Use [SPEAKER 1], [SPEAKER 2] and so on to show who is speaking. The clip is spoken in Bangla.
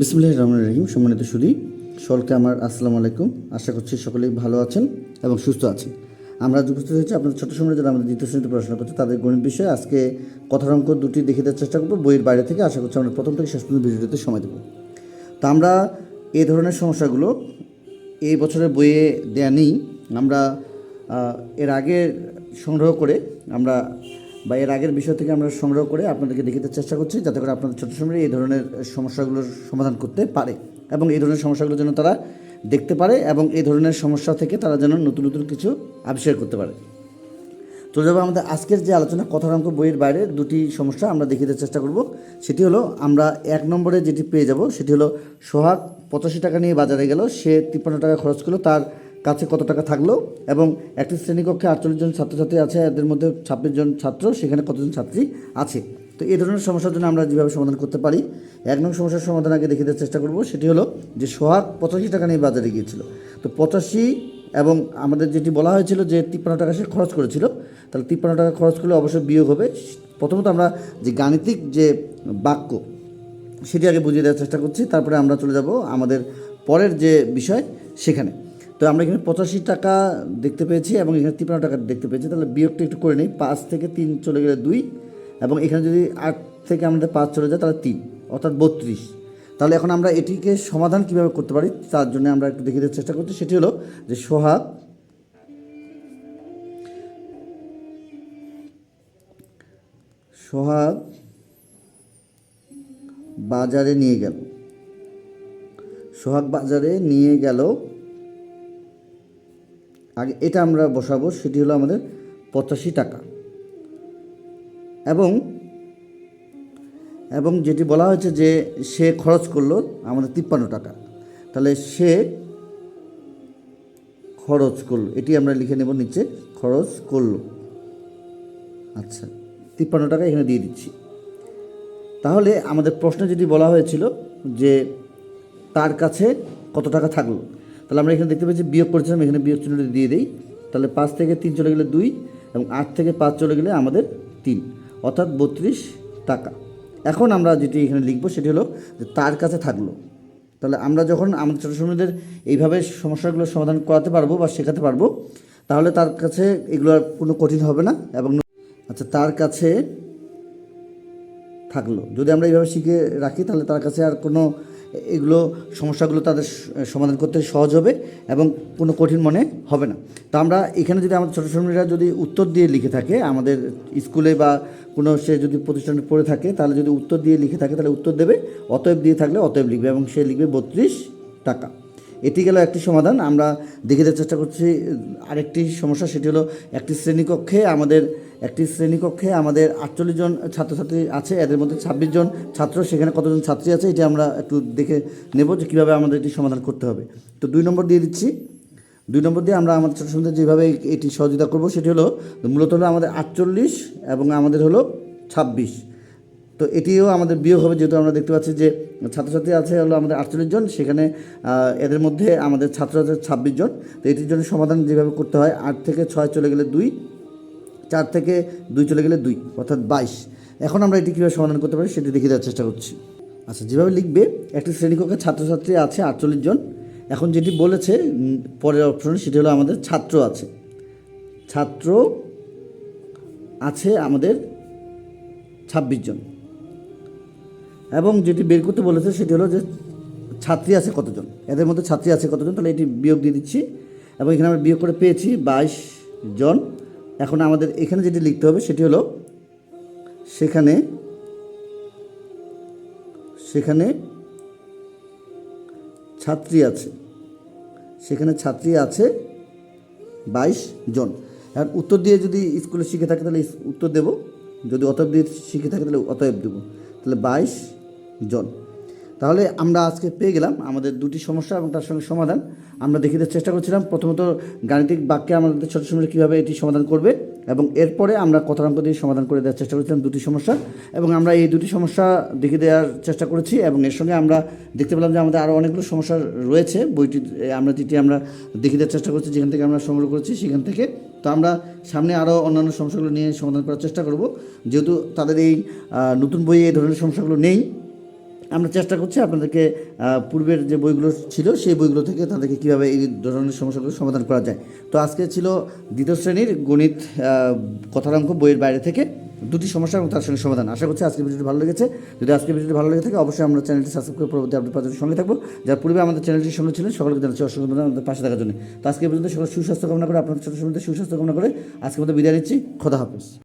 [SPEAKER 1] বিসমুল্লাহ রহমান রহিম, সম্মানিত সুদী সকলকে আমার আসসালামু আলাইকুম। আশা করছি সকলেই ভালো আছেন এবং সুস্থ আছেন। আমরা উপস্থিত হয়েছি আপনাদের ছোটো সময় যারা আমাদের দ্বিতীয় শ্রেণীতে পড়াশোনা করছে তাদের গণিত বিষয়ে আজকে কথার অঙ্ক দুটি দেখে দেওয়ার চেষ্টা করব। বইয়ের বাইরে থেকে আশা করছি আমরা প্রথম থেকে শেষ পর্যন্ত ভিডিওতে সময় দেবো। তা আমরা এই ধরনের সমস্যাগুলো এই বছরের বইয়ে দেয়া নেই। আমরা এর আগে সংগ্রহ করে আমরা বা এর আগের বিষয় থেকে আমরা সংগ্রহ করে আপনাদেরকে দেখিতে চেষ্টা করছি, যাতে করে আপনাদের ছোটো সময় এই ধরনের সমস্যাগুলোর সমাধান করতে পারে এবং এই ধরনের সমস্যাগুলো যেন তারা দেখতে পারে এবং এই ধরনের সমস্যা থেকে তারা যেন নতুন নতুন কিছু আবিষ্কার করতে পারে। তো যাব আমাদের আজকের যে আলোচনা, কথার অঙ্ক বইয়ের বাইরে দুটি সমস্যা আমরা দেখিতে চেষ্টা করব। সেটি হলো, আমরা এক নম্বরে যেটি পেয়ে যাব, সেটি হলো সোহাগ পঁচাশি টাকা নিয়ে বাজারে গেল, সে তিপ্পান্ন টাকা খরচ করল, তার কাছে কত টাকা থাকল এবং একটি শ্রেণীকক্ষে আটচল্লিশ জন ছাত্রছাত্রী আছে, এদের মধ্যে ছাব্বিশ জন ছাত্র, সেখানে কতজন ছাত্রী আছে? তো এই ধরনের সমস্যার জন্য আমরা যেভাবে সমাধান করতে পারি, এক নং সমস্যার সমাধান আগে দেখিয়ে দেওয়ার চেষ্টা করব, সেটি হলো যে সোহাগ পঁচাশি টাকা নিয়ে বাজারে গিয়েছিল। তো পঁচাশি এবং আমাদের যেটি বলা হয়েছিল যে তিপ্পান্ন টাকা সে খরচ করেছিল, তাহলে তিপ্পান্ন টাকা খরচ করলে অবশ্যই বিয়োগ হবে। প্রথমত আমরা যে গাণিতিক যে বাক্য, সেটি আগে বুঝিয়ে দেওয়ার চেষ্টা করছি, তারপরে আমরা চলে যাব আমাদের পরের যে বিষয়, সেখানে। তো আমরা এখানে পঁচাশি টাকা দেখতে পেয়েছি এবং এখানে তিপ্পান্ন টাকা দেখতে পেয়েছি। তাহলে বিয়োগটা একটু করে নিই। পাঁচ থেকে তিন চলে গেলে দুই এবং এখানে যদি আট থেকে আমাদের পাঁচ চলে যায়, তাহলে তিন, অর্থাৎ বত্রিশ। তাহলে এখন আমরা এটিকে সমাধান কীভাবে করতে পারি, তার জন্য আমরা একটু দেখিয়ে দেওয়ার চেষ্টা করছি। সেটি হলো যে সোহাগ সোহাগ বাজারে নিয়ে গেল। সোহাগ বাজারে নিয়ে গেল আগে এটা আমরা বসাবো, সেটি হলো আমাদের পঁচাশি টাকা। এবং এবং যেটি বলা হয়েছে যে সে খরচ করল আমাদের তিপ্পান্ন টাকা। তাহলে সে খরচ করল, এটি আমরা লিখে নেব নিচে, খরচ করল। আচ্ছা তিপ্পান্ন টাকা এখানে দিয়ে দিচ্ছি। তাহলে আমাদের প্রশ্নে যেটি বলা হয়েছিল যে তার কাছে কত টাকা থাকল? তাহলে আমরা এখানে দেখতে পাচ্ছি বিয়োগ করেছিলাম, এখানে বিয়োগ চিহ্নটি দিয়ে দিই। তাহলে পাঁচ থেকে তিন চলে গেলে দুই এবং আট থেকে পাঁচ চলে গেলে আমাদের তিন। অর্থাৎ বত্রিশ টাকা। এখন আমরা যেটি এখানে লিখব সেটি হলো যে তার কাছে থাকল। তাহলে আমরা যখন আমাদের ছোটো সময়দের এইভাবে সমস্যাগুলো সমাধান করাতে পারব বা শেখাতে পারব, তাহলে তার কাছে এগুলো আর কোনো কঠিন হবে না এবং আচ্ছা তার কাছে থাকল। যদি আমরা এইভাবে শিখে রাখি, তাহলে তার কাছে আর কোনো এগুলো সমস্যাগুলো তাদের সমাধান করতে সহজ হবে এবং কোনো কঠিন মনে হবে না। তো আমরা এখানে যদি আমাদের ছোটো শ্রমিকরা যদি উত্তর দিয়ে লিখে থাকে, আমাদের স্কুলে বা কোনো সে যদি প্রতিষ্ঠানে পড়ে থাকে, তাহলে যদি উত্তর দিয়ে লিখে থাকে, তাহলে উত্তর দেবে, অতএব দিয়ে থাকলে অতএব লিখবে এবং সে লিখবে বত্রিশ টাকা। এটি গেল একটি সমাধান। আমরা দেখে দেওয়ার চেষ্টা করছি, আরেকটি সমস্যা সেটি হলো একটি শ্রেণীকক্ষে আমাদের, একটি শ্রেণীকক্ষে আমাদের আটচল্লিশ জন ছাত্রছাত্রী আছে, এদের মধ্যে ছাব্বিশ জন ছাত্র, সেখানে কতজন ছাত্রী আছে এটি আমরা একটু দেখে নেব যে কীভাবে আমাদের এটি সমাধান করতে হবে। তো দুই নম্বর দিয়ে দিচ্ছি। দুই নম্বর দিয়ে আমরা আমাদের সন্ধ্যে যেভাবে এটি সহযোগিতা করব সেটি হলো, মূলত হলো আমাদের আটচল্লিশ এবং আমাদের হলো ছাব্বিশ। তো এটিও আমাদের বিয়োগ হবে, যেহেতু আমরা দেখতে পাচ্ছি যে ছাত্রছাত্রী আছে হলো আমাদের আটচল্লিশ জন, সেখানে এদের মধ্যে আমাদের ছাত্র আছে ছাব্বিশ জন। তো এটির জন্য সমাধান যেভাবে করতে হয়, আট থেকে ছয় চলে গেলে দুই, চার থেকে দুই চলে গেলে দুই, অর্থাৎ বাইশ। এখন আমরা এটি কীভাবে সমাধান করতে পারি সেটি দেখে দেওয়ার চেষ্টা করছি। আচ্ছা যেভাবে লিখবে, একটি শ্রেণীকক্ষে ছাত্রছাত্রী আছে আটচল্লিশ জন। এখন যেটি বলেছে পরের অপশনে সেটি হলো আমাদের ছাত্র আছে। ছাত্র আছে আমাদের ছাব্বিশ জন। এবং যেটি বের করতে বলেছে সেটি হলো যে ছাত্রী আছে কতজন? এদের মধ্যে ছাত্রী আছে কতজন? তাহলে এটি বিয়োগ দিয়ে দিচ্ছি। এবং এখানে আমরা বিয়োগ করে পেয়েছি বাইশ জন। এখন আমাদের এখানে যেটি লিখতে হবে সেটি হলো সেখানে সেখানে ছাত্রী আছে। সেখানে ছাত্রী আছে বাইশ জন। এখন উত্তর দিয়ে যদি স্কুলে শিখে থাকে তাহলে উত্তর দেব। যদি অতএব দিয়ে শিখে থাকে তাহলে অতএব দেবো। তাহলে বাইশ জন। তাহলে আমরা আজকে পেয়ে গেলাম আমাদের দুটি সমস্যা এবং তার সঙ্গে সমাধান। আমরা দেওয়ার চেষ্টা করছিলাম। প্রথমত, গাণিতিক বাক্যে আমাদের ছোটো সময় কীভাবে এটি সমাধান করবে এবং এরপরে আমরা কথাঙ্ক দিয়ে সমাধান করে দেওয়ার চেষ্টা করেছিলাম দুটি সমস্যা। এবং আমরা এই দুটি সমস্যা দেখিয়ে দেওয়ার চেষ্টা করেছি এবং এর সঙ্গে আমরা দেখতে পেলাম যে আমাদের আরও অনেকগুলো সমস্যা রয়েছে। বইটি, আমরা যেটি আমরা দেখিয়ে দেওয়ার চেষ্টা করছি, যেখান থেকে আমরা সংগ্রহ করেছি সেখান থেকে। তো আমরা সামনে আরও অন্যান্য সমস্যাগুলো নিয়ে সমাধান করার চেষ্টা করব। যেহেতু তাদের এই নতুন বইয়ে এই ধরনের সমস্যাগুলো নেই আমরা চেষ্টা করছি আপনাদেরকে পূর্বের যে বইগুলো ছিল সেই বইগুলো থেকে তাদেরকে কীভাবে এই ধরনের সমস্যাগুলো সমাধান করা যায়। তো আজকে ছিল দ্বিতীয় শ্রেণির গণিত আহ, কথার অঙ্ক বইয়ের বাইরে থেকে দুটি সমস্যা এবং তার সঙ্গে সমাধান। আশা করছি আজকের ভিডিওটি ভালো লেগেছে। যদি আজকের ভিডিওটি ভালো লেগে থাকে অবশ্যই আমরা চ্যানেলটি সাবস্ক্রাইব করে পরবর্তী আপডেট পাওয়ার সঙ্গে থাকব। যার পূর্বে আমাদের চ্যানেলটির সঙ্গে ছিলেন সকলকে জানাচ্ছি অসংখ্য ধন্যবাদ আমাদের পাশে থাকার জন্য। তো আজকে পর্যন্ত সকল সুস্বাস্থ্য কামনা করে আপনাদের ছোটো সুস্বাস্থ্য কামনা করে আজকে মতো বিদায় নিচ্ছি। খোদা হাফেজ।